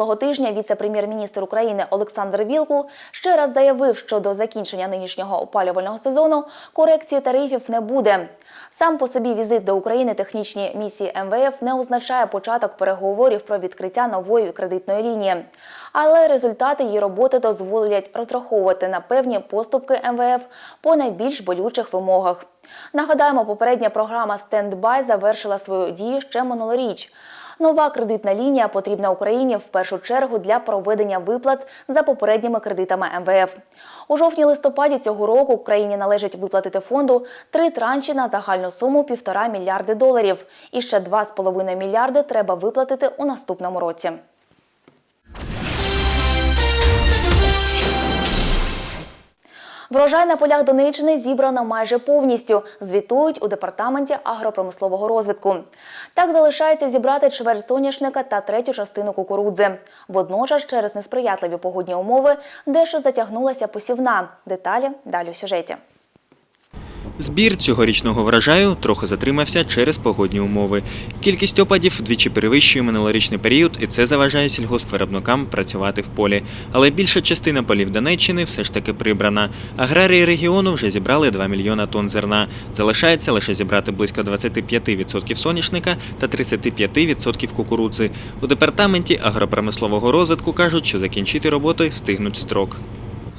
Минулого тижня віце-прем'єр-міністр України Олександр Вілкул ще раз заявив, що до закінчення нинішнього опалювального сезону корекції тарифів не буде. Сам по собі візит до України технічній місії МВФ не означає початок переговорів про відкриття нової кредитної лінії. Але результати її роботи дозволять розраховувати на певні поступки МВФ по найбільш болючих вимогах. Нагадаємо, попередня програма «Стендбай» завершила свою дію ще минулоріч. Нова кредитна лінія потрібна Україні в першу чергу для проведення виплат за попередніми кредитами МВФ. У жовтні-листопаді цього року Україні належить виплатити фонду три транші на загальну суму півтора мільярди доларів. І ще 2,5 мільярди треба виплатити у наступному році. Врожай на полях Донеччини зібрано майже повністю. Звітують у департаменті агропромислового розвитку. Так залишається зібрати чверть соняшника та третю частину кукурудзи. Водночас, через несприятливі погодні умови, дещо затягнулася посівна. Деталі далі у сюжеті. Збір цьогорічного врожаю трохи затримався через погодні умови. Кількість опадів вдвічі перевищує минулорічний період, і це заважає сільгоспвиробникам працювати в полі. Але більша частина полів Донеччини все ж таки прибрана. Аграрії регіону вже зібрали 2 мільйона тонн зерна. Залишається лише зібрати близько 25% соняшника та 35% кукурудзи. У департаменті агропромислового розвитку кажуть, що закінчити роботи встигнуть строк.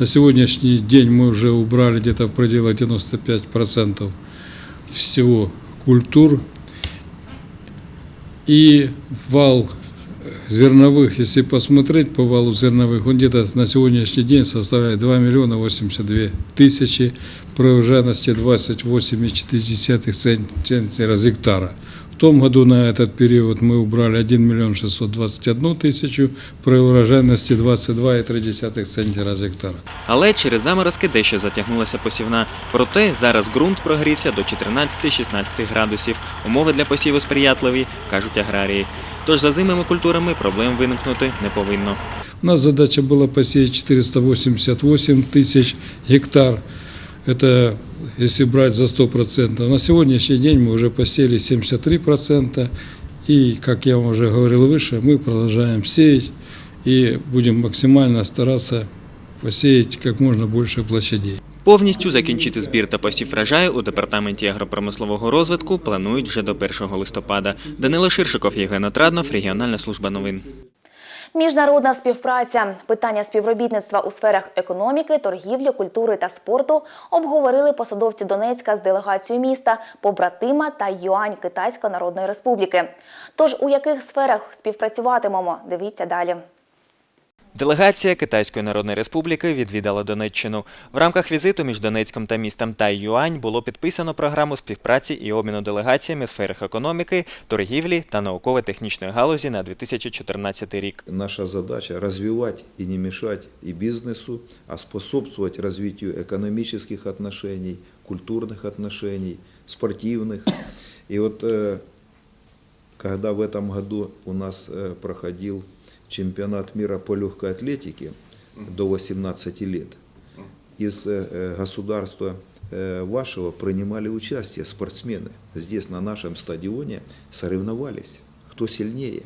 На сегодняшний день мы уже убрали где-то в пределах 95% всего культур. И вал зерновых, если посмотреть по валу зерновых, он где-то на сегодняшний день составляет 2 миллиона 82 тысячи при урожайности 28,4 центнера с гектара. В том году на этот период мы убрали 1 миллион 621 тысячу при урожайности 22,3 центнера с гектара. Але через заморозки дещо затягнулася посівна. Проте зараз ґрунт прогрівся до 14-16 градусів. Умови для посіву сприятливі, кажуть аграрії. Тож за зимими культурами проблем виникнути не повинно. У нас задача была посеять 488 тысяч гектар. Это если брать за 100%. На сегодняшний день мы уже посеяли 73%. И, как я вам уже говорил выше, мы продолжаем сеять и будем максимально стараться посеять как можно больше площадей. Повністю закінчити збір та посів врожаю у департаменті агропромислового розвитку планують вже до 1 листопада. Данило Ширшиков, Євген Отраднов, регіональна служба новин. Міжнародна співпраця, питання співробітництва у сферах економіки, торгівлі, культури та спорту обговорили посадовці Донецька з делегацією міста, побратима та Юань Китайської Народної Республіки. Тож у яких сферах співпрацюватимемо? Дивіться далі. Делегація Китайської Народної Республіки відвідала Донеччину. В рамках візиту між Донецьком та містом Тай-Юань було підписано програму співпраці і обміну делегаціями в сферах економіки, торгівлі та науково-технічної галузі на 2014 рік. Наша задача развивать и не мешать и бизнесу, а способствовать развитию экономических отношений, культурных отношений, спортивных. И вот э, когда в этом году у нас э, проходил чемпионат мира по легкой атлетике до 18 лет, из э, государства э, вашего принимали участие спортсмены. Здесь на нашем стадионе соревновались, кто сильнее.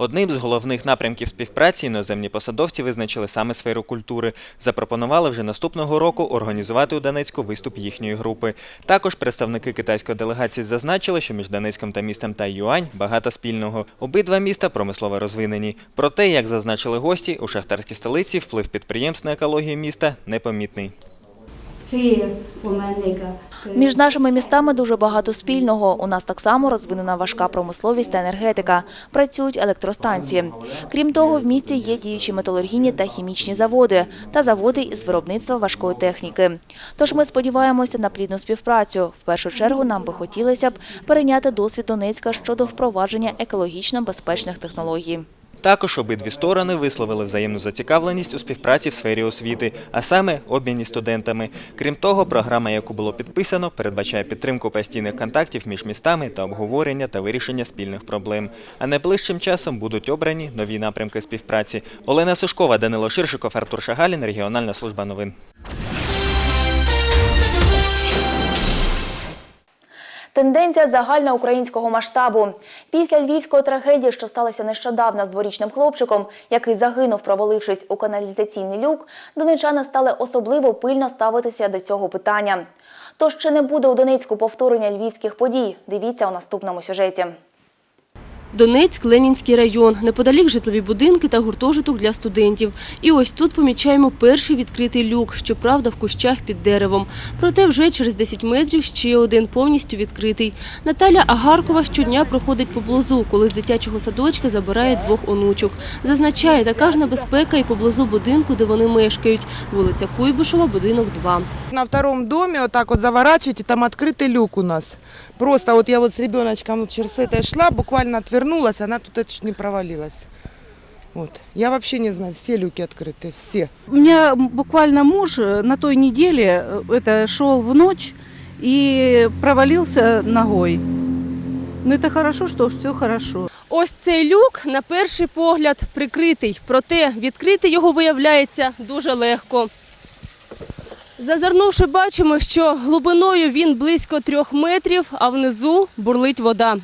Одним з головних напрямків співпраці іноземні посадовці визначили саме сферу культури. Запропонували вже наступного року організувати у Донецьку виступ їхньої групи. Також представники китайської делегації зазначили, що між Донецьком та містом Тайюань багато спільного. Обидва міста промислово розвинені. Проте, як зазначили гості, у шахтарській столиці вплив підприємств на екологію міста непомітний. Між нашими містами дуже багато спільного. У нас так само розвинена важка промисловість та енергетика. Працюють електростанції. Крім того, в місті є діючі металургійні та хімічні заводи та заводи із виробництва важкої техніки. Тож ми сподіваємося на плідну співпрацю. В першу чергу нам би хотілося б перейняти досвід Донецька щодо впровадження екологічно безпечних технологій. Також обидві сторони висловили взаємну зацікавленість у співпраці в сфері освіти, а саме обміні студентами. Крім того, програма, яку було підписано, передбачає підтримку постійних контактів між містами та обговорення та вирішення спільних проблем. А найближчим часом будуть обрані нові напрямки співпраці. Олена Сушкова, Данило Ширшиков, Артур Шагалін, регіональна служба новин. Тенденція загальноукраїнського масштабу. Після львівської трагедії, що сталося нещодавно з дворічним хлопчиком, який загинув, провалившись у каналізаційний люк, донечани стали особливо пильно ставитися до цього питання. Тож чи не буде у Донецьку повторення львівських подій? Дивіться у наступному сюжеті. Донецьк, Ленінський район, неподалік житлові будинки та гуртожиток для студентів. І ось тут помічаємо перший відкритий люк, щоправда, в кущах під деревом. Проте вже через 10 метрів ще один повністю відкритий. Наталя Агаркова щодня проходить поблизу, коли з дитячого садочка забирають двох онучок. Зазначає, така ж небезпека і поблизу будинку, де вони мешкають. Вулиця Куйбишева, будинок 2. На втором доме вот так вот заворачиваете, там открытый люк у нас. Просто вот я вот с ребеночком через это шла, буквально отвернулась, она тут это чуть не провалилась. Вот. Я вообще не знаю, все люки открыты, все. У меня буквально муж э, на той неделе э, это шел в ночь и провалился ногой. Но это хорошо, что все хорошо. Ось цей люк на перший погляд прикритий, проте відкрити його виявляється дуже легко. Зазирнувши, бачимо, що глибиною він близько трьох метрів, а внизу бурлить вода.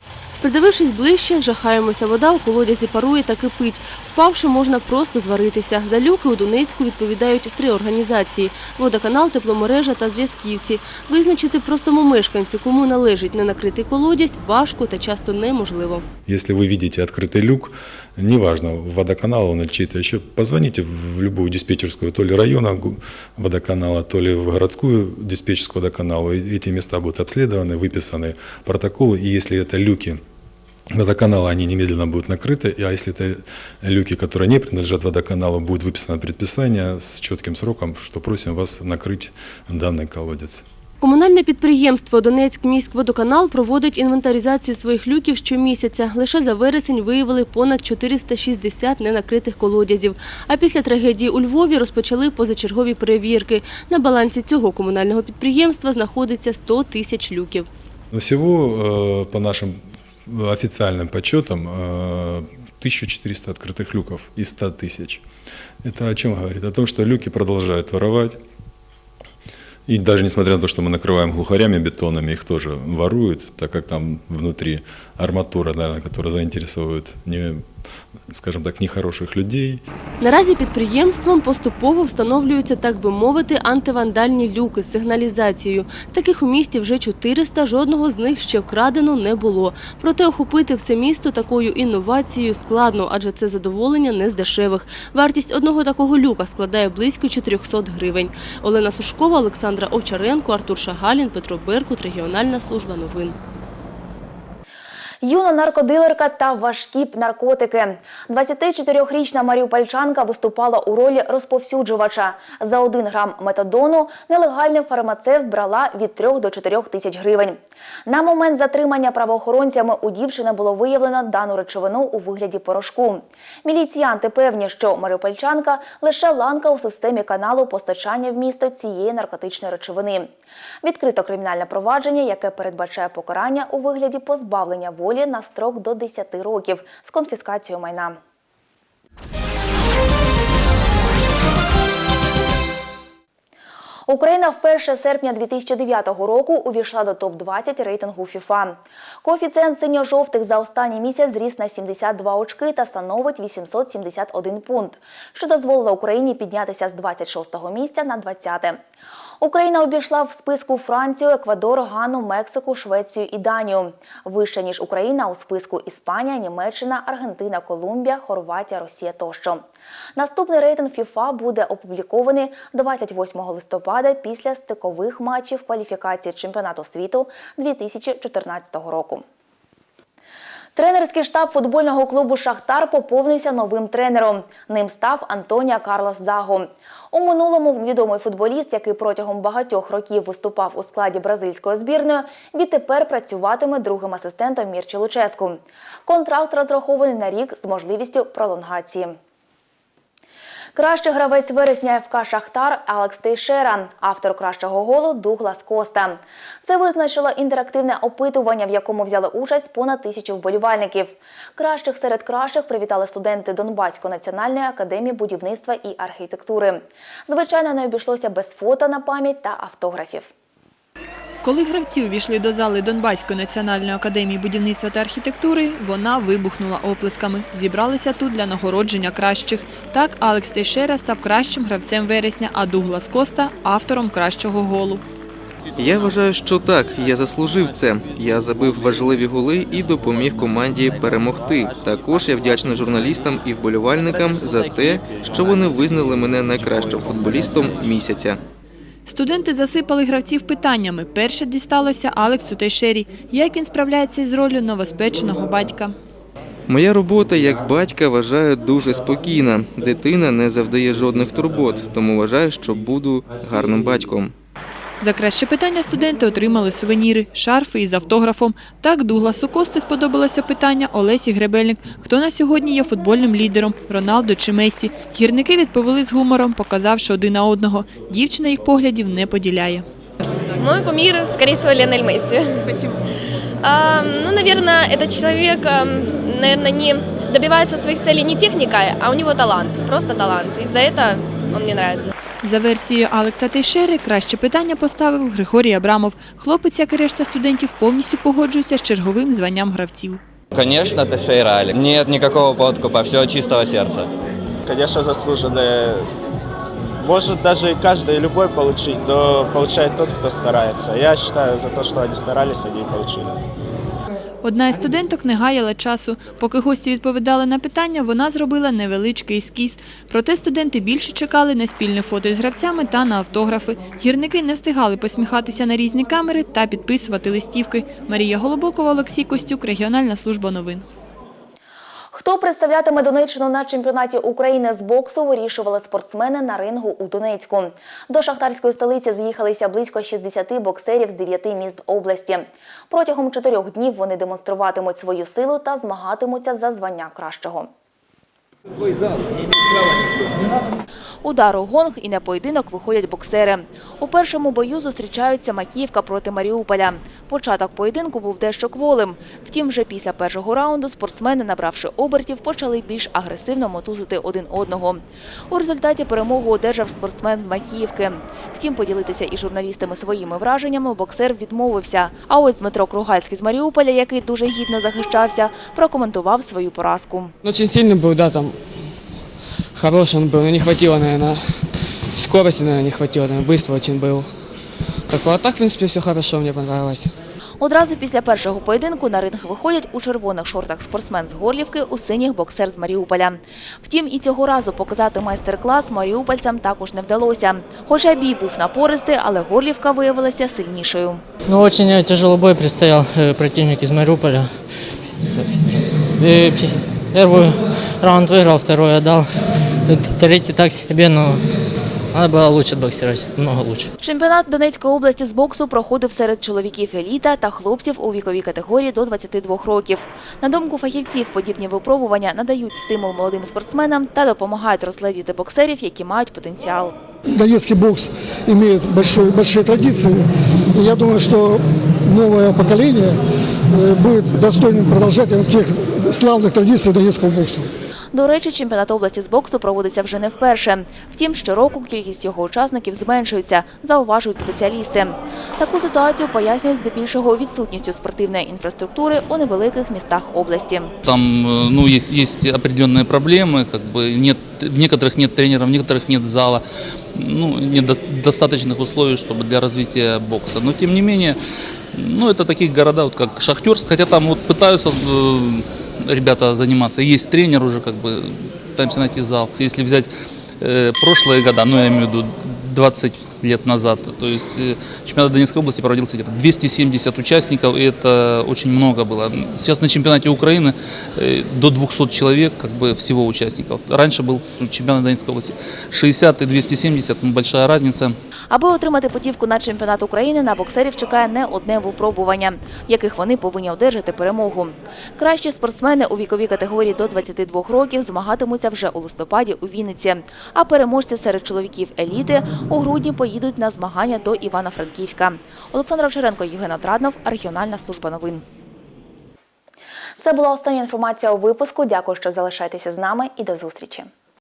Придивившись ближче, жахаємося. Вода у колодязі парує та кипить. Впавши, можна просто зваритися. За люки у Донецьку відповідають три організації – водоканал, тепломережа та зв'язківці. Визначити простому мешканцю, кому належить ненакритий колодязь, важко та часто неможливо. Если вы видите открытый люк, неважно, водоканал он или чей-то еще, позвоните в любую диспетчерскую, то ли района гу- водоканала, то ли в городскую диспетчерскую водоканалу. И Эти места будут обследованы, выписаны протоколы. И если это люки водоканала, они немедленно будут накрыты. А если это люки, которые не принадлежат водоканалу, будет выписано предписание с четким сроком, что просим вас накрыть данный колодец. Комунальне підприємство «Донецьк міськводоканал» проводить інвентаризацію своїх люків щомісяця. Лише за вересень виявили понад 460 ненакритих колодязів. А після трагедії у Львові розпочали позачергові перевірки. На балансі цього комунального підприємства знаходиться 100 тисяч люків. Но всего, э, по нашим официальным подсчетам, э, 1400 открытых люков из 100 тысяч. Это о чем говорит? О том, что люки продолжают воровать. И даже несмотря на то, что мы накрываем глухарями бетонами, их тоже воруют, так как там внутри арматура, наверное, которая заинтересовывает, не, скажем так, нехороших людей. Наразі підприємством поступово встановлюються, так би мовити, антивандальні люки з сигналізацією. Таких у місті вже 400, жодного з них ще вкрадено не було. Проте охопити все місто такою інновацією складно, адже це задоволення не з дешевих. Вартість одного такого люка складає близько 400 гривень. Олена Сушкова, Олександра Овчаренко, Артур Шагалін, Петро Беркут, Регіональна служба новин. Юна наркодилерка та важкі наркотики. 24-річна маріупольчанка виступала у ролі розповсюджувача. За один грам метадону нелегальний фармацевт брала від 3 до 4 тисяч гривень. На момент затримання правоохоронцями у дівчини було виявлено дану речовину у вигляді порошку. Міліціянти певні, що маріупольчанка лише ланка у системі каналу постачання в місто цієї наркотичної речовини. Відкрито кримінальне провадження, яке передбачає покарання у вигляді позбавлення волі на строк до 10 років з конфіскацією майна. Україна вперше серпня 2009 року увійшла до топ-20 рейтингу ФІФА. Коефіцієнт синьо-жовтих за останній місяць зріс на 72 очки та становить 871 пункт, що дозволило Україні піднятися з 26-го місця на 20-те. Україна обійшла в списку Францію, Еквадор, Гану, Мексику, Швецію і Данію. Вище ніж Україна у списку Іспанія, Німеччина, Аргентина, Колумбія, Хорватія, Росія тощо. Наступний рейтинг ФІФА буде опублікований 28 листопада після стикових матчів кваліфікації чемпіонату світу 2014 року. Тренерський штаб футбольного клубу Шахтар поповнився новим тренером. Ним став Антонія Карлос Заго. У минулому відомий футболіст, який протягом багатьох років виступав у складі бразильської збірної, відтепер працюватиме другим асистентом Мірчі Луческу. Контракт розрахований на рік з можливістю пролонгації. Кращий гравець вересня ФК Шахтар Алекс Тейшера, автор кращого голу Дуглас Коста. Це визначило інтерактивне опитування, в якому взяли участь понад тисячу вболівальників. Кращих серед кращих привітали студенти Донбаської національної академії будівництва і архітектури. Звичайно, не обійшлося без фото на пам'ять та автографів. Коли гравці увійшли до зали Донбаської національної академії будівництва та архітектури, вона вибухнула оплесками. Зібралися тут для нагородження кращих. Так, Алекс Тейшера став кращим гравцем вересня, а Дуглас Коста – автором кращого голу. Я вважаю, що так, я заслужив це. Я забив важливі голи і допоміг команді перемогти. Також я вдячний журналістам і вболівальникам за те, що вони визнали мене найкращим футболістом місяця. Студенти засипали гравців питаннями. Перше дісталося Алексу Тейшері. Як він справляється із ролью новоспеченого батька? Моя робота як батька вважаю дуже спокійна. Дитина не завдає жодних турбот, тому вважаю, що буду гарним батьком. За краще питання студенти отримали сувеніри, шарфи із автографом. Так Дугласу Кости сподобалося питання Олесі Гребельник. Хто на сьогодні є футбольним лідером – Роналдо чи Месі? Гірники відповіли з гумором, показавши один на одного. Дівчина їх поглядів не поділяє. Мой кумир, скорее всего, Лионель Месси. Почему? ну, наверное, этот человек, наверное, не добивается своих целей не техникой, а у него талант, просто талант. И за это он мне нравится. За версією Алекса Тейшери, краще питання поставив Григорій Абрамов. Хлопець, як і решта студентів, повністю погоджується з черговим званням гравців. Конечно, Тешейра Алик. Нет никакого подкупа, все чистого сердца. Конечно, заслуженные. Может даже и каждый любой получить, но получает тот, кто старается. Я считаю, за то, что они старались, они и получили. Одна із студенток не гаяла часу. Поки гості відповідали на питання, вона зробила невеличкий ескіз. Проте студенти більше чекали на спільне фото із гравцями та на автографи. Гірники не встигали посміхатися на різні камери та підписувати листівки. Марія Голобокова, Олексій Костюк, Регіональна служба новин. Хто представлятиме Донеччину на чемпіонаті України з боксу, вирішували спортсмени на рингу у Донецьку. До шахтарської столиці з'їхалися близько 60 боксерів з 9 міст області. Протягом чотирьох днів вони демонструватимуть свою силу та змагатимуться за звання кращого. Удар у гонг і на поєдинок виходять боксери. У першому бою зустрічаються Макіївка проти Маріуполя. Початок поєдинку був дещо кволим. Втім, вже після першого раунду спортсмени, набравши обертів, почали більш агресивно мотузити один одного. У результаті перемогу одержав спортсмен Макіївки. Втім, поділитися із журналістами своїми враженнями боксер відмовився. А ось Дмитро Кругальський з Маріуполя, який дуже гідно захищався, прокоментував свою поразку. Очень сильный был, да, там хороший он был, но не хватило, наверное, скорости, наверное, не хватило, наверное, быстро очень был. Так, а так, в принципе, все хорошо, мне понравилось. Одразу після першого поєдинку на ринг виходять у червоних шортах спортсмен з Горлівки, у синіх боксер з Маріуполя. Втім, і цього разу показати майстер-клас маріупольцям також не вдалося. Хоча бій був напористий, але Горлівка виявилася сильнішою. Ну, очень тяжелый бой предстоял э, противник из Мариуполя. Э, п- Первый раунд выиграл, второй отдал. Э, Третий так себе, но надо было лучше боксировать, много лучше. Чемпіонат Донецької області з боксу проходив серед чоловіків еліта та хлопців у віковій категорії до 22 років. На думку фахівців, подібні випробування надають стимул молодим спортсменам та допомагають розглядіти боксерів, які мають потенціал. Донецкий бокс имеет большой, большие традиции. И я думаю, что новое поколение э, будет достойным продолжателем тех славных традиций донецкого бокса. До речі, чемпіонат області з боксу проводиться вже не вперше. Втім, щороку кількість його учасників зменшується, зауважують спеціалісти. Таку ситуацію пояснюють здебільшого відсутністю спортивної інфраструктури у невеликих містах області. Там э, ну, есть, есть определенные проблемы, как бы нет, в некоторых нет тренеров, в некоторых нет зала, ну, нет до- достаточных условий, чтобы для развития бокса. Но тем не менее, ну, это таких города, вот как Шахтерск, хотя там вот пытаются э, ребята заниматься, есть тренер уже, как бы, пытаемся найти зал. Если взять э, прошлые года, ну, я имею в виду 20 лет назад, то есть э, чемпионат Донецкой области проводился где-то 270 участников, и это очень много было. Сейчас на чемпионате Украины э, до 200 человек, как бы всего участников. Раньше был чемпионат Донецкой области 60 и 270, ну, большая разница. Аби отримати путівку на чемпіонат України, на боксерів чекає не одне випробування, в яких вони повинні одержати перемогу. Кращі спортсмени у віковій категорії до 22 років змагатимуться вже у листопаді у Вінниці. А переможці серед чоловіків еліти у грудні поїдуть на змагання до Івано-Франківська. Олександр Овчаренко, Євген Отраднов, Регіональна служба новин. Це була остання інформація у випуску. Дякую, що залишаєтеся з нами і до зустрічі.